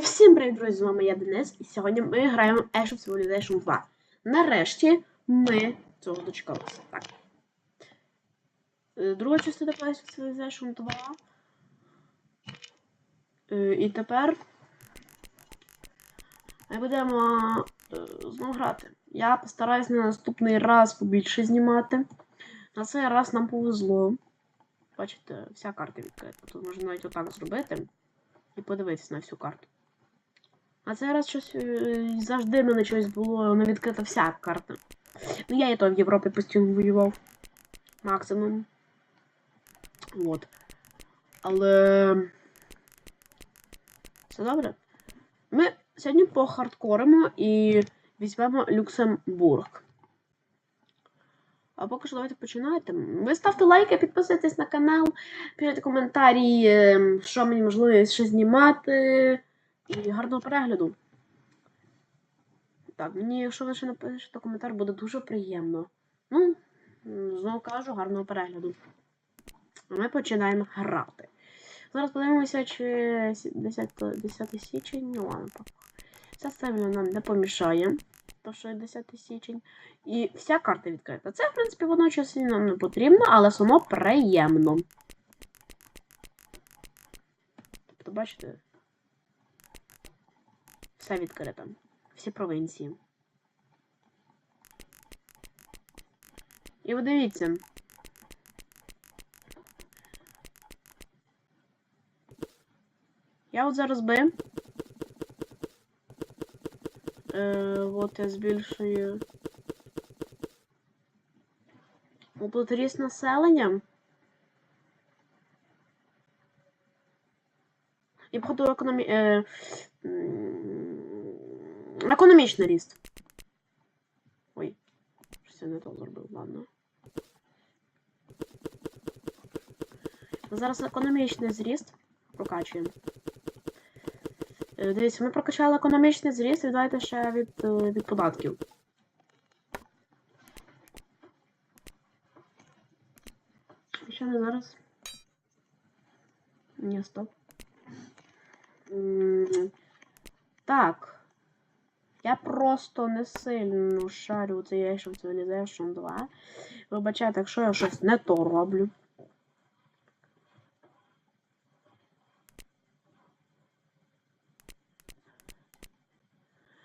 Всім привіт, друзі! З вами я Денис, і сьогодні ми граємо Ash of Civilization 2. Нарешті ми цього дочекалися. Так. Е, Друга частина Ash of Civilization 2. Е, І тепер ми будемо е, знову грати. Я постараюсь на наступний раз побільше знімати. На цей раз нам повезло. Бачите, вся карта відкрита. Тут можна навіть отак зробити і подивитись на всю карту. А цей раз щось е, завжди мене щось було не відкрита вся карта. Ну я і то в Європі постійно воював. Максимум. От. Але. Все добре. Ми сьогодні похардкоримо і візьмемо Люксембург. А поки що давайте починайте. Ви ставте лайки, підписуйтесь на канал, пишіть коментарі, е, що мені можливо ще знімати. І гарного перегляду. Так, мені, якщо ви ще напишете коментар, буде дуже приємно. Ну, знову кажу, гарного перегляду. Ми починаємо грати. Зараз подивимося, чи 10, 10 січень. Ну ладно. Це сильно нам не помішає. То, що є 10 січень. І вся карта відкрита. Це, в принципі, водночас нам не потрібно, але воно приємно. Тобто, бачите, все відкрито. Всі провінції. І ви дивіться. Я от зараз би. Е, от я збільшую. Тут ріст населення. І походу економі... Е, економічний ріст. Ой, щось я не то зробив, ладно. Зараз економічний зріст прокачуємо. Е, Дивіться, ми прокачали економічний зріст, віддайте ще від, е, від податків. Ще не зараз. Ні, стоп. Так. Я просто не сильно шарю Age of Civilization 2. Вибачайте, якщо я щось не то роблю.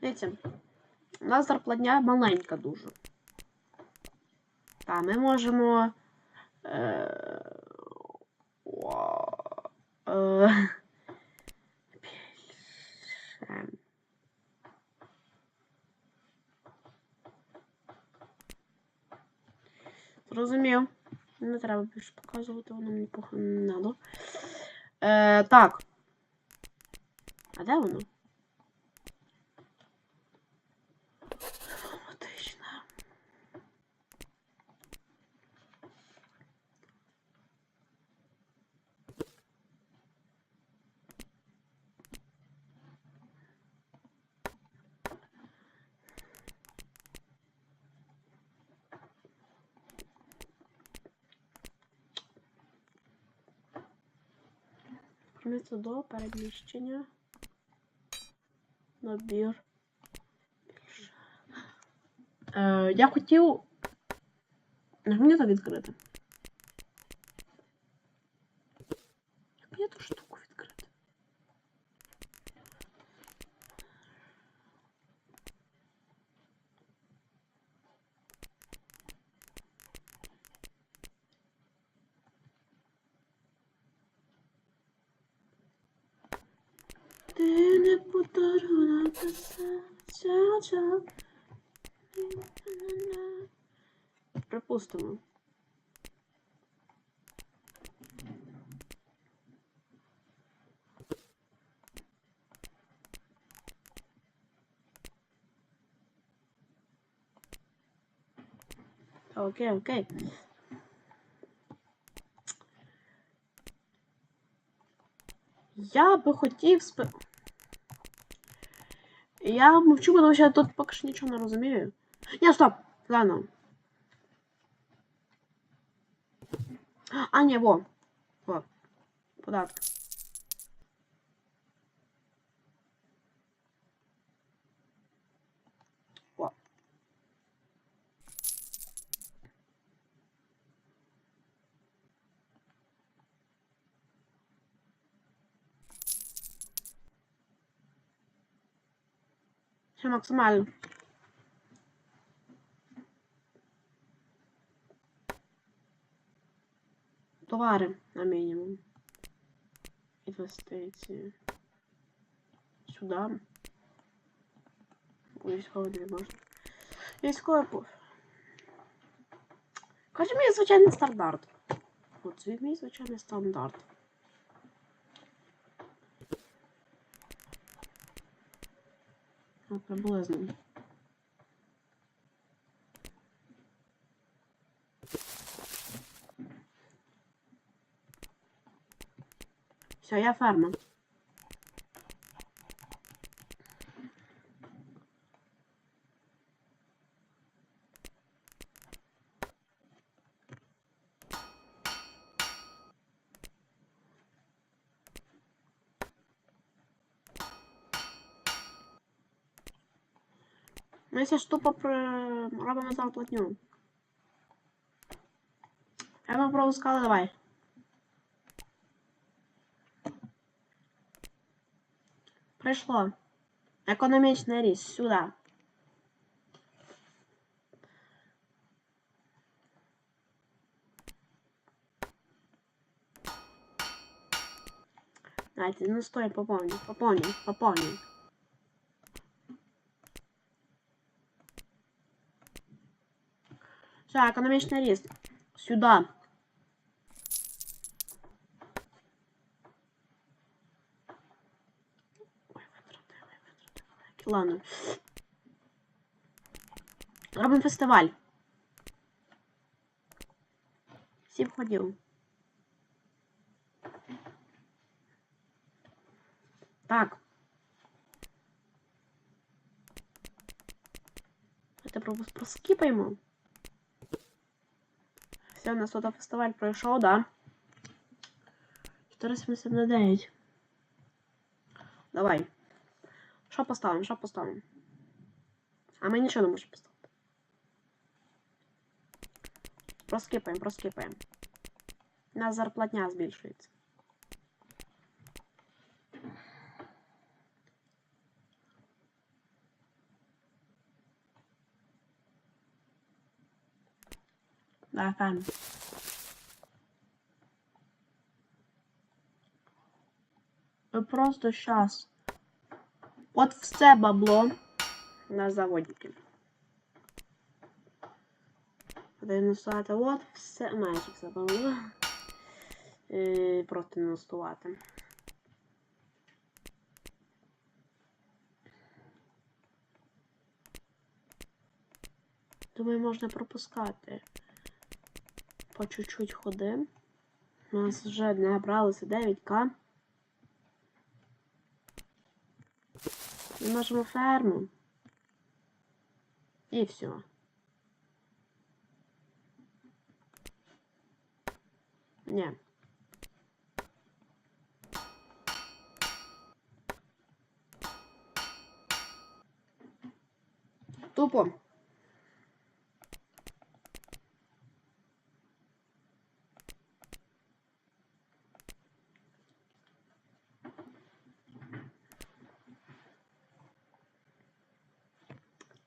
Дивіться, у нас зарплатня маленька дуже. Та, ми можемо. Е, е, більше. Зрозумів. Не треба більше показувати, воно мені похуй не надо. Е, так. А де воно? Вернеться до переміщення. Набір. Е, я хотів. Мені це відкрити? Як мені ту штуку відкрити? Ти не подарунок та серця. Припустимо. Окей, окей. Я би хотів спи... Я мовчу, тому що я тут поки що нічого не розумію. Ні, стоп! Ладно. А, ні, во. Во. Податки. Все максимально. Товари на мінімум. Інвестиції. Сюди. Військовий не можна. Військовий по. Каже, мій звичайний стандарт. От мій звичайний стандарт. От приблизно. Все, я ферма. Ми якщо ж тупо при... робимо зарплатню. Я би пропускала, давай. Прийшло. Економічний ріст сюди. Давайте, ну стой, пополню, пополню, пополню. Все, економічний ріст. Сюди. Ой, витрати, ой, витрати великі. Ладно. Робимо фестиваль. Сім ходів. Так. Давайте просто проскіпаємо. Все, у нас тут фестиваль пройшов, да? 479. Давай. Що поставимо? Що поставимо? А ми нічого не можемо поставити. Проскипаємо, проскипаємо. У нас зарплатня збільшується. Да, файно. Просто щас. От все бабло на заводіки. Інвестувати от все, майже все бабло. І просто інвестувати. Думаю, можна пропускати. По чуть-чуть ходим. У нас вже набралося 9к. Ми можемо ферму. І все. Ні. Тупо.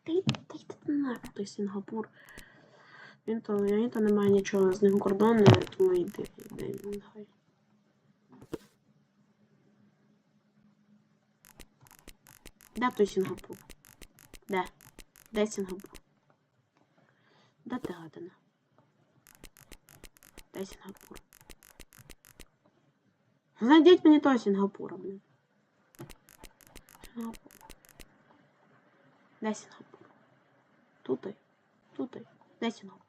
Та й та й та нафіг той Сінгапур. Він то, він то не має нічого з ним кордону, тому йди, йди, він. Де той Сінгапур? Де? Де Сінгапур? Де ти гадина? Де Сінгапур? Знайдіть мені того Сінгапура, блін. Сінгапур. Де Сінгапур? Тут. Тут. Де Сінгапур?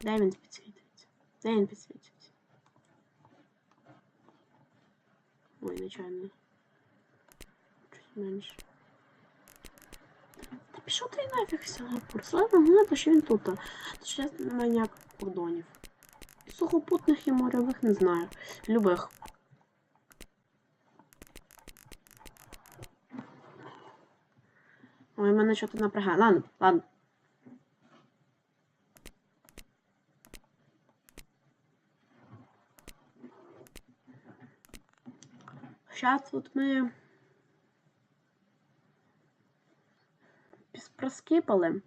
Де він підсвітиться? Де він підсвітиться? Ой, нечайно. Чуть менше. Та пішов ти нафіг Сінгапур. Слава Богу, що він тут. Ще немає ніяких кордонів. Сухопутних і морьових не знаю. Любих. Ой, мене що тут напрягає. Ладно, ладно. Чат тут ми проскіпали.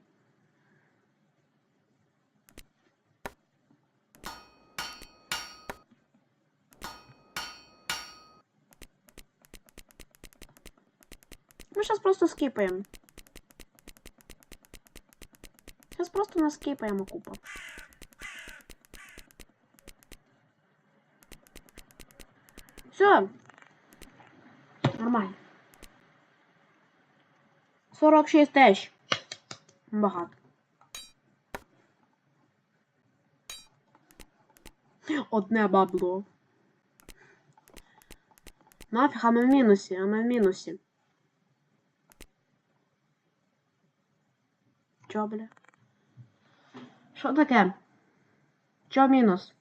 Ми зараз просто скіпаємо. Зараз просто наскіпаємо купу. Все. Нормально. 46 теж. Багато. Одне бабло. Нафіг, а ми в мінусі, а ми в мінусі. Чо, бля? Що таке? Чо мінус?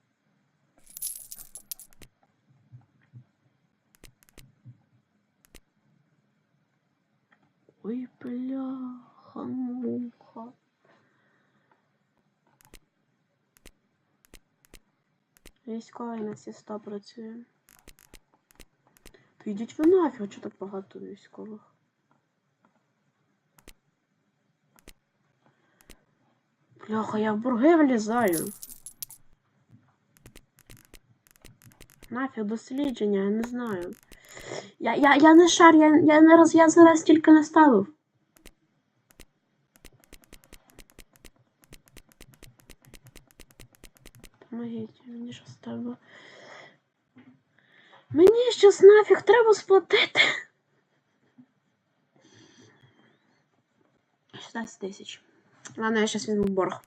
Ой, бляха, муха. Військовий на всі 100 працює. То йдіть ви нафіг, чого так багато військових? Бляха, я в бурги влізаю. Нафіг дослідження, я не знаю. Я, я, я не шар, я, я не раз, я зараз тільки не ставив. Помогіть, мені щось треба. Мені щось нафіг треба сплатити. 16 тисяч. Ладно, я сейчас візьму борг.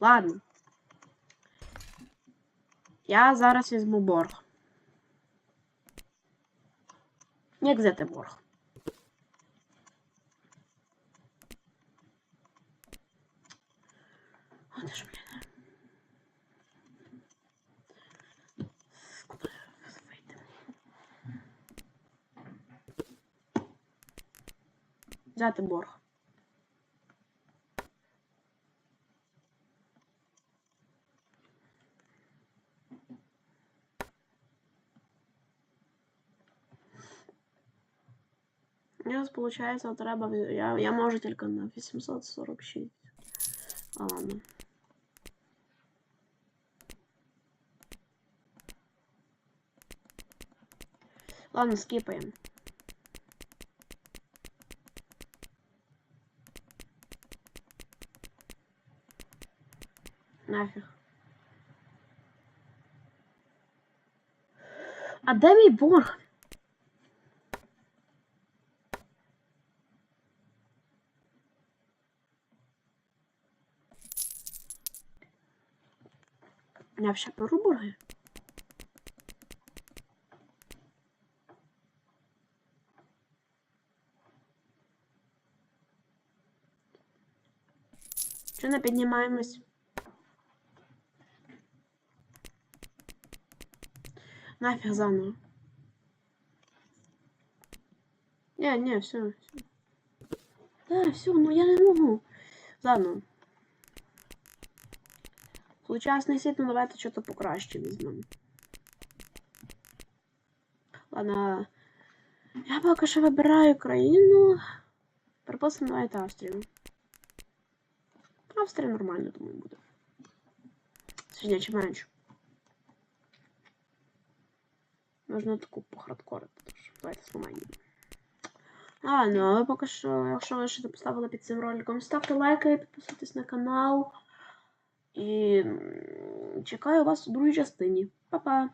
Ладно. Я зараз візьму борг. Як взяти борг? От ж, блін. Взяти борг. Зараз, получається, треба. ві- Я, я можу тільки на 846. А ладно. Ладно, скипаємо. Нафіг. А де борг? Я ще беру борги. Чи не піднімаємось? Нафіг заново. Не, не, все, все. Да, все, ну я не можу. Заново. Сучасний світ, ну давайте що-то покраще візьмемо. Ладно. Я поки що вибираю країну. Припустимо, давайте Австрію. Австрія нормально, думаю, буде. Сьогодні чи менше. Можна таку похардкорити що Давайте зламаємо. А, ну, але поки що, якщо ви ще поставили під цим роликом, ставте лайки, підписуйтесь на канал. І чекаю вас у другій частині. Па-па!